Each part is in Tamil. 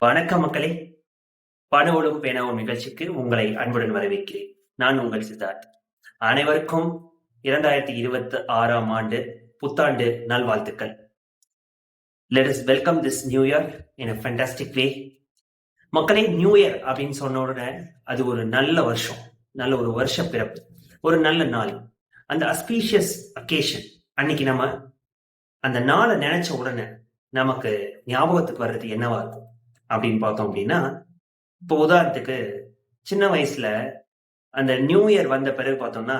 வணக்கம் மக்களே. பணவோடும் பேனாவும் நிகழ்ச்சிக்கு உங்களை அன்புடன் வரவேற்கிறேன். நான் உங்கள் சித்தார்த். அனைவருக்கும் இரண்டாயிரத்தி இருபத்தி ஆறாம் ஆண்டு புத்தாண்டு நல்வாழ்த்துக்கள். Let us welcome this new year in a fantastic way மக்களே நியூ இயர் அப்படின்னு சொன்ன உடனே அது ஒரு நல்ல வருஷம். நல்ல ஒரு வருஷ பிறப்பு. ஒரு நல்ல நாள். அந்த அஸ்பீஷியஸ் அக்கேஷன் அன்னைக்கு நம்ம அந்த நாளை நினைச்ச உடனே நமக்கு ஞாபகத்துக்கு வர்றது என்னவா இருக்கும்? அப்படின்னு பார்த்தோம் அப்படின்னா இப்போ உதாரணத்துக்கு சின்ன வயசுல அந்த நியூ இயர் வந்த பிறகு பார்த்தோம்னா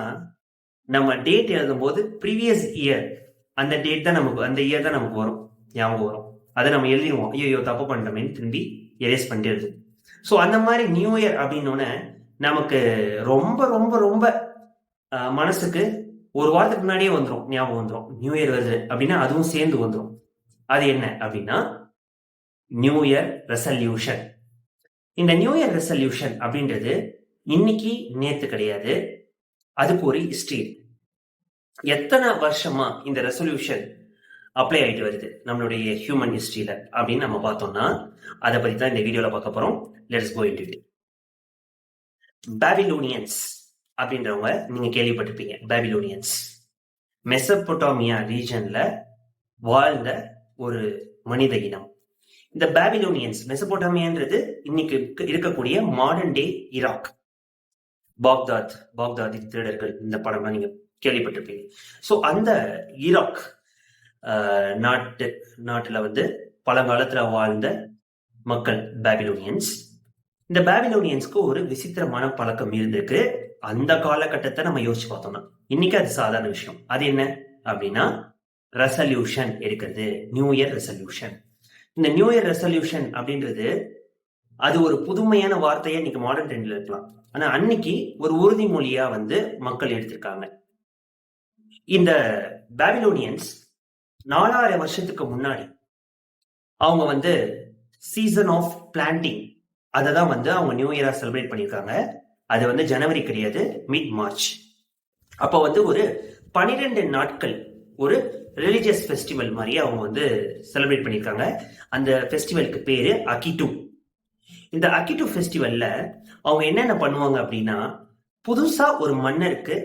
நம்ம டேட் எழுதும்போது ப்ரீவியஸ் இயர் அந்த டேட் தான் நமக்கு அந்த இயர் தான் நமக்கு வரும் ஞாபகம் வரும். அதை நம்ம எழுதிடுவோம். ஐயோ தப்பு பண்ணிட்டோமேன்னு திரும்பி எரேஸ் பண்ணிட்டு எழுது ஸோ அந்த மாதிரி நியூ இயர் அப்படின்னோடனே நமக்கு ரொம்ப ரொம்ப ரொம்ப மனசுக்கு ஒரு வாரத்துக்கு முன்னாடியே வந்துடும் ஞாபகம் வந்துடும் நியூ இயர் வருது அப்படின்னா அதுவும் சேர்ந்து வந்துடும் அது என்ன அப்படின்னா நியூ இயர் ரெசல்யூஷன் இந்த நியூ இயர் ரெசல்யூஷன் அப்படின்றது இன்னைக்கு நேத்து கிடையாது. அதுக்கு ஒரு ஹிஸ்டரி எத்தனை வருஷமா இந்த ரெசல்யூஷன் அப்ளை ஆயிட்டு வருது? நம்மளுடைய ஹியூமன் ஹிஸ்டரியில அப்படின்னு நம்ம பார்த்தோம்னா அதை பத்தி தான் இந்த வீடியோல பார்க்க போறோம். லெட்ஸ் கோ இன்டு பேபிலோனியன்ஸ் அப்படின்றவங்க நீங்க கேள்விப்பட்டிருப்பீங்க. பேபிலோனியன்ஸ் மெசபொட்டாமியா ரீஜன்ல வாழ்ந்த ஒரு மனித இனம். இந்த பேபிலோனியன்ஸ் மெசபோட்டாமியான்றது இன்னைக்கு இருக்கக்கூடிய மாடர்ன் டே ஈராக் பாக்தாத் பாக்தாதி திருடர்கள் இந்த படம்லாம் நீங்க கேள்விப்பட்டிருப்பீங்க. ஸோ அந்த ஈராக் நாட்டு நாட்டில் வந்து பழங்காலத்தில் வாழ்ந்த மக்கள் பேபிலோனியன்ஸ் இந்த பேபிலோனியன்ஸ்க்கு ஒரு விசித்திரமான பழக்கம் இருந்திருக்கு. அந்த காலகட்டத்தை நம்ம யோசிச்சு பார்த்தோம்னா. இன்னைக்கு அது சாதாரண விஷயம். அது என்ன? அப்படின்னா ரெசல்யூஷன் எடுக்கிறது. நியூ இயர் ரெசல்யூஷன் இந்த நியூ இயர் ரெசல்யூஷன் அப்படின்றது அது ஒரு புதுமையான வார்த்தையை இன்னைக்கு மாடர்ன் ட்ரெண்ட்ல இருக்கலாம். ஆனா அன்னைக்கு ஒரு உறுதிமொழியா வந்து மக்கள் எடுத்திருக்காங்க. இந்த பாபிலோனியன்ஸ் நாலாயிரம் வருஷத்துக்கு முன்னாடி அவங்க வந்து சீசன் ஆஃப் பிளான்டிங் அதை தான் வந்து அவங்க நியூ இயரா செலிப்ரேட் பண்ணியிருக்காங்க. அது வந்து ஜனவரி கிடையாது மிட் மார்ச் அப்போ வந்து ஒரு பனிரெண்டு நாட்கள் ஒரு ரிலிஜியஸ் ஃபெஸ்டிவல் மாதிரி அவங்க வந்து செலிப்ரேட் பண்ணியிருக்காங்க. அந்த ஃபெஸ்டிவலுக்கு பேர் அகிட்டு இந்த அகிட்டு ஃபெஸ்டிவலில் அவங்க என்னென்ன பண்ணுவாங்க அப்படின்னா புதுசாக ஒரு மன்னருக்கு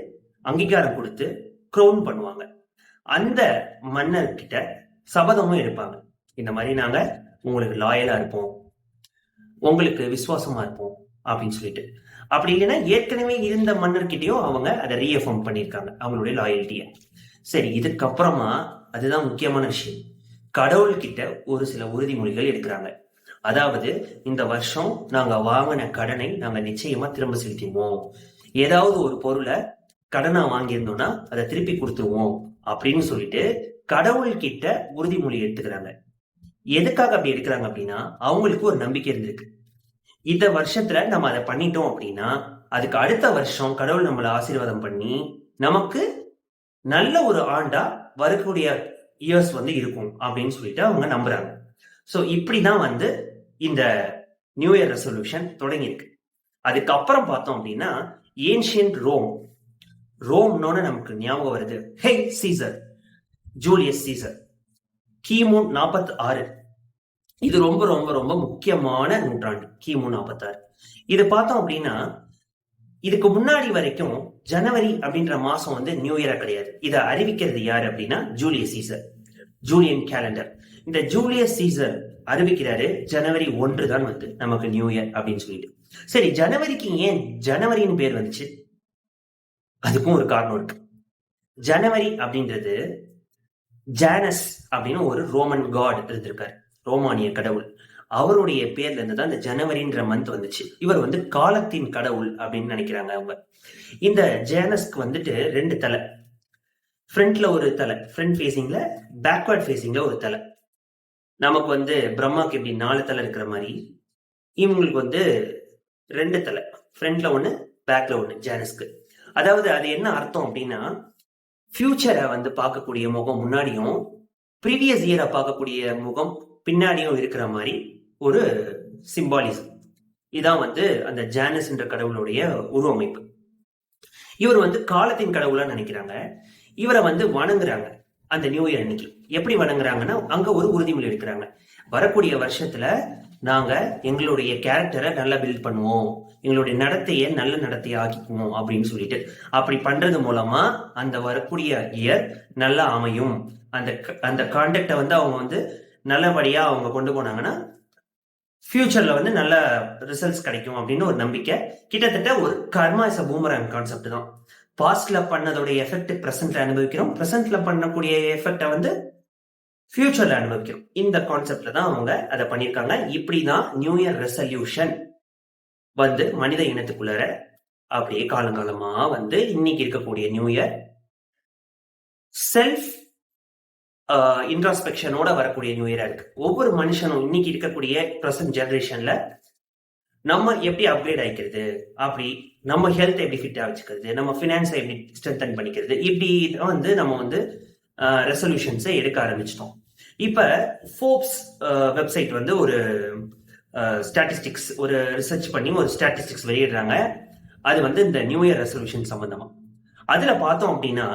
அங்கீகாரம் கொடுத்து க்ரௌன் பண்ணுவாங்க. அந்த மன்னர்கிட்ட சபதமும் எடுப்பாங்க. இந்த மாதிரி நாங்கள் உங்களுக்கு லாயலாக இருப்போம். உங்களுக்கு விசுவாசமாக இருப்போம் அப்படின்னு சொல்லிட்டு. அப்படி இல்லைன்னா ஏற்கனவே இருந்த மன்னர்கிட்டயும் அவங்க அதை ரீஎஃபார்ம் பண்ணியிருக்காங்க. அவங்களுடைய லாயல்ட்டியை சரி இதுக்கப்புறமா அதுதான் முக்கியமான விஷயம். கடவுள்கிட்ட ஒரு சில உறுதிமொழிகள் எடுக்கிறாங்க. அதாவது இந்த வருஷம் நாங்க வாங்கின கடனை நாங்க நிச்சயமா திரும்ப செலுத்திடுவோம். ஏதாவது ஒரு பொருளை கடனா வாங்கியிருந்தோம்னா அதை திருப்பி கொடுத்துருவோம் அப்படின்னு சொல்லிட்டு கடவுள்கிட்ட உறுதிமொழி எடுத்துக்கிறாங்க. எதுக்காக அப்படி எடுக்கிறாங்க அப்படின்னா அவங்களுக்கு ஒரு நம்பிக்கை இருந்திருக்கு. இந்த வருஷத்துல நம்ம அதை பண்ணிட்டோம் அப்படின்னா அதுக்கு அடுத்த வருஷம் கடவுள் நம்மளை ஆசீர்வாதம் பண்ணி நமக்கு நல்ல ஒரு ஆண்டா வரக்கூடிய இயர்ஸ் வந்து இருக்கும் அப்படின்னு சொல்லிட்டு அவங்க நம்புறாங்க. ஸோ இப்படிதான் வந்து இந்த நியூ இயர் ரெசல்யூஷன் தொடங்கியிருக்கு. அதுக்கப்புறம் பார்த்தோம் அப்படின்னா ஏன்ஷியன்ட் ரோம் ரோம்னோட நமக்கு ஞாபகம் வருது. ஹே சீசர் ஜூலியஸ் சீசர் கிமு நாற்பத்தி ஆறு இது ரொம்ப ரொம்ப ரொம்ப முக்கியமான நூற்றாண்டு. கிமு நாற்பத்தாறு இது பார்த்தோம் அப்படின்னா இதுக்கு முன்னாடி வரைக்கும் ஜனவரி அப்படின்ற மாசம் வந்து நியூ இயரா கிடையாது. இதை அறிவிக்கிறது யாரு அப்படின்னா ஜூலியஸ் சீசர். Julian calendar. இந்த ஜூலியஸ் சீசர் அறிவிக்கிறாரு ஜனவரி ஒன்று தான் வந்து நமக்கு நியூ இயர் அப்படின்னு சொல்லிட்டு. சரி ஜனவரிக்கு ஏன் ஜனவரின்னு பேர் வந்துச்சு? அதுக்கும் ஒரு காரணம் இருக்கு. ஜனவரி அப்படின்றது ஜானஸ் அப்படின்னு ஒரு ரோமன் காட் இருந்திருக்காரு. ரோமானிய கடவுள். அவருடைய பேர்ல இருந்து தான் இந்த ஜனவரின்ற மந்த் வந்துச்சு. இவர் வந்து காலத்தின் கடவுள் அப்படின்னு நினைக்கிறாங்க அவங்க. இந்த ஜேனஸ்க்கு வந்துட்டு ரெண்டு தலை. ஃப்ரண்ட்ல ஒரு தலை ஃப்ரண்ட் ஃபேசிங்ல பேக்வர்ட் ஃபேசிங்ல ஒரு தலை. நமக்கு வந்து பிரம்மாக்கு எப்படி நாலு தலை இருக்கிற மாதிரி இவங்களுக்கு வந்து ரெண்டு தலை. ஃப்ரண்ட்ல ஒன்று பேக்ல ஒன்று ஜேனஸ்க்கு. அதாவது அது என்ன அர்த்தம் அப்படின்னா ஃபியூச்சரை வந்து பார்க்கக்கூடிய முகம் முன்னாடியும் ப்ரீவியஸ் இயரை பார்க்கக்கூடிய முகம் பின்னாடியும் இருக்கிற மாதிரி ஒரு சிம்பாலிசம் இதான் வந்து அந்த ஜானஸ் என்ற கடவுளுடைய உருவமைப்பு. இவர் வந்து காலத்தின் கடவுளா நினைக்கிறாங்க. இவரை வந்து வணங்குறாங்க அந்த நியூ இயர் அன்னைக்கு. எப்படி வணங்குறாங்கன்னா அங்க ஒரு உறுதிமொழி எடுக்கிறாங்க. வரக்கூடிய வருஷத்துல நாங்க எங்களுடைய கேரக்டரை நல்லா பில்ட் பண்ணுவோம். எங்களுடைய நடத்தையை நல்ல நடத்தையை ஆக்கிக்குவோம் அப்படின்னு சொல்லிட்டு. அப்படி பண்றது மூலமா அந்த வரக்கூடிய இயர் நல்லா அமையும். அந்த க- அந்த கான்டெக்டை வந்து அவங்க வந்து நல்லபடியா அவங்க கொண்டு போனாங்கன்னா ஃப்யூச்சரில் வந்து நல்ல ரிசல்ட்ஸ் கிடைக்கும் அப்படின்னு ஒரு நம்பிக்கை. கிட்டத்தட்ட ஒரு கர்மா இஸ் அ பூமரங் கான்செப்ட் தான். பாஸ்ட்ல பண்ணதோடைய எஃபெக்ட் ப்ரெசென்ட்ல அனுபவிக்கிறோம். ப்ரெசென்ட்ல பண்ணக்கூடிய எஃபெக்டை வந்து ஃபியூச்சர்ல அனுபவிக்கிறோம். இந்த கான்செப்ட்ல தான் அவங்க அதை பண்ணியிருக்காங்க. இப்படிதான் நியூ இயர் ரெசல்யூஷன் வந்து மனித இனத்துக்குள்ளார அப்படியே காலங்காலமா வந்து இன்னைக்கு இருக்கக்கூடிய நியூ இயர் செல்ஃப் இன்ட்ராஸ்பெக்ஷனோட வரக்கூடிய நியூ இயராக இருக்கு. ஒவ்வொரு மனுஷனும் இன்னைக்கு இருக்கக்கூடிய ப்ரெசன்ட் ஜென்ரேஷன்ல நம்ம எப்படி அப்கிரேட் ஆயிக்கிறது? அப்படி நம்ம ஹெல்த் எப்படி ஃபிட்டாக வச்சுக்கிறது? நம்ம ஃபினான்ஸை எப்படி ஸ்ட்ரென்தன் பண்ணிக்கிறது? இப்படி தான் வந்து நம்ம வந்து ரெசல்யூஷன்ஸை எடுக்க ஆரம்பிச்சிட்டோம். இப்போ ஃபோர்ப்ஸ் வெப்சைட் வந்து ஒரு ஸ்டாட்டிஸ்டிக்ஸ் ஒரு ரிசர்ச் பண்ணி ஒரு ஸ்டாட்டிஸ்டிக்ஸ் வெளியிடுறாங்க. அது வந்து இந்த நியூ இயர் ரெசல்யூஷன் சம்பந்தமா. அதில் பார்த்தோம் அப்படின்னா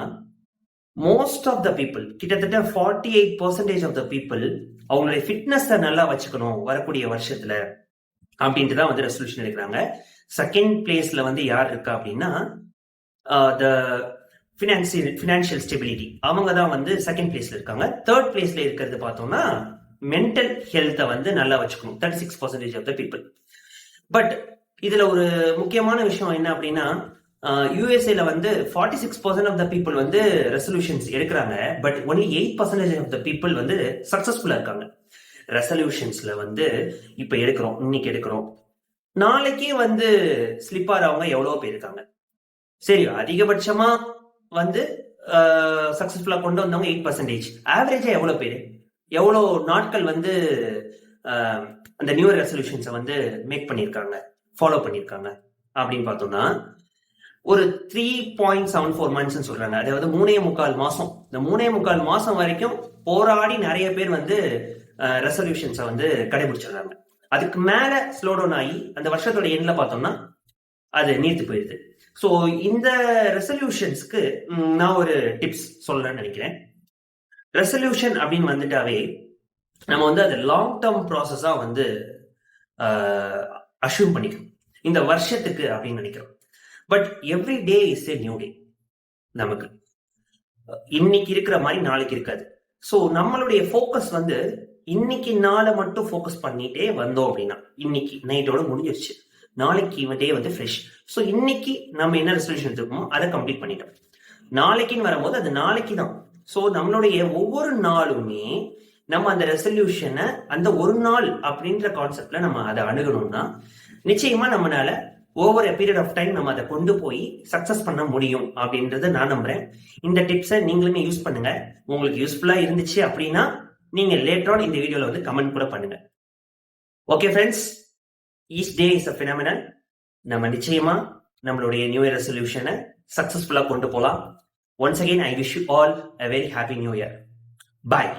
மோஸ்ட் ஆஃப் த பீப்புள் கிட்டத்தட்ட forty eight percentage of the people அவங்களுடைய ஃபிட்னஸை நல்லா வச்சுக்கணும் வரக்கூடிய வருஷத்துல அப்படின்ட்டு தான் வந்து ரெசல்யூஷன் எடுக்கிறாங்க. செகண்ட் பிளேஸ்ல வந்து யார் இருக்கா அப்படின்னா த ஃபினான்சியல் ஃபினான்ஷியல் ஸ்டெபிலிட்டி அவங்க தான் வந்து செகண்ட் பிளேஸ்ல இருக்காங்க. தேர்ட் பிளேஸ்ல இருக்கிறது பார்த்தோம்னா மென்டல் ஹெல்த்தை வந்து நல்லா வச்சுக்கணும். Thirty six percentage of the people but இதுல ஒரு முக்கியமான விஷயம் என்ன அப்படின்னா யூஎஸ்ஏல வந்து forty six percent of the people வந்து ரெசல்யூஷன்ஸ் எடுக்கிறாங்க. But only eight percentage of the people வந்து சக்சஸ்ஃபுல்லா இருக்காங்க. ரெசல்யூஷன்ஸ்ல வந்து இப்ப எடுக்கிறோம் இன்னைக்கு எடுக்கிறோம். நாளைக்கே வந்து ஸ்லிப் ஆறவங்க எவ்வளவு பேர் இருக்காங்க. சரி அதிகபட்சமா வந்து சக்சஸ்ஃபுல்லா கொண்டு வந்தவங்க எயிட் பர்சன்டேஜ் ஆவரேஜா எவ்வளவு பேர்? எவ்வளோ நாட்கள் வந்து அந்த நியூ ரெசல்யூஷன்ஸை வந்து மேக் பண்ணியிருக்காங்க ஃபாலோ பண்ணியிருக்காங்க அப்படின்னு பார்த்தோம்னா ஒரு three point seven four months சொல்றாங்க. அதாவது மூணே முக்கால் மாசம். இந்த மூணே முக்கால் மாசம் வரைக்கும் போராடி நிறைய பேர் வந்து ரெசல்யூஷன்ஸை வந்து கடைபிடிச்சிடுறாங்க. அதுக்கு மேல ஸ்லோ டவுன் ஆகி அந்த வருஷத்தோட எண்ணில் பார்த்தோம்னா அது நீர்த்து போயிடுது. ஸோ இந்த ரெசல்யூஷன்ஸ்க்கு நான் ஒரு டிப்ஸ் சொல்லலாம்னு நினைக்கிறேன். ரெசல்யூஷன் அப்படின்னு வந்துட்டாவே நம்ம வந்து அது லாங் டேர்ம் ப்ராசஸாக வந்து அஷ்யூம் பண்ணிக்கணும். இந்த வருஷத்துக்கு அப்படின்னு நினைக்கிறோம். But every day is a new day நமக்கு. இன்னைக்கு இருக்கிற மாதிரி நாளைக்கு இருக்காது. ஸோ நம்மளுடைய ஃபோக்கஸ் வந்து இன்னைக்கு நாளை மட்டும் ஃபோக்கஸ் பண்ணிட்டே வந்தோம் அப்படின்னா இன்னைக்கு நைட்டோட முடிஞ்சிருச்சு. நாளைக்கு டே வந்து ஃப்ரெஷ் ஸோ இன்னைக்கு நம்ம என்ன ரெசல்யூஷன் இருக்கோமோ அதை கம்ப்ளீட் பண்ணிட்டோம். நாளைக்குன்னு வரும்போது அது நாளைக்கு தான். ஸோ நம்மளுடைய ஒவ்வொரு நாளுமே நம்ம அந்த ரெசல்யூஷனை அந்த ஒரு நாள் அப்படின்ற கான்செப்ட்ல நம்ம அதை அணுகணும்னா நிச்சயமா நம்மளால over a period of time நம்ம அதை கொண்டு போய் சக்சஸ் பண்ண முடியும் அப்படின்றத நான் நம்புறேன். இந்த டிப்ஸை நீங்களுமே யூஸ் பண்ணுங்க. உங்களுக்கு யூஸ்ஃபுல்லா இருந்துச்சு அப்படின்னா நீங்க லேட்டர் இந்த வீடியோல வந்து கமெண்ட் கூட பண்ணுங்க. Okay friends each day is a phenomenal நம்ம நிச்சயமா நம்மளுடைய நியூ இயர் ரெசல்யூஷனை சக்சஸ்ஃபுல்லா கொண்டு போகலாம் once again I wish you all a very happy new year bye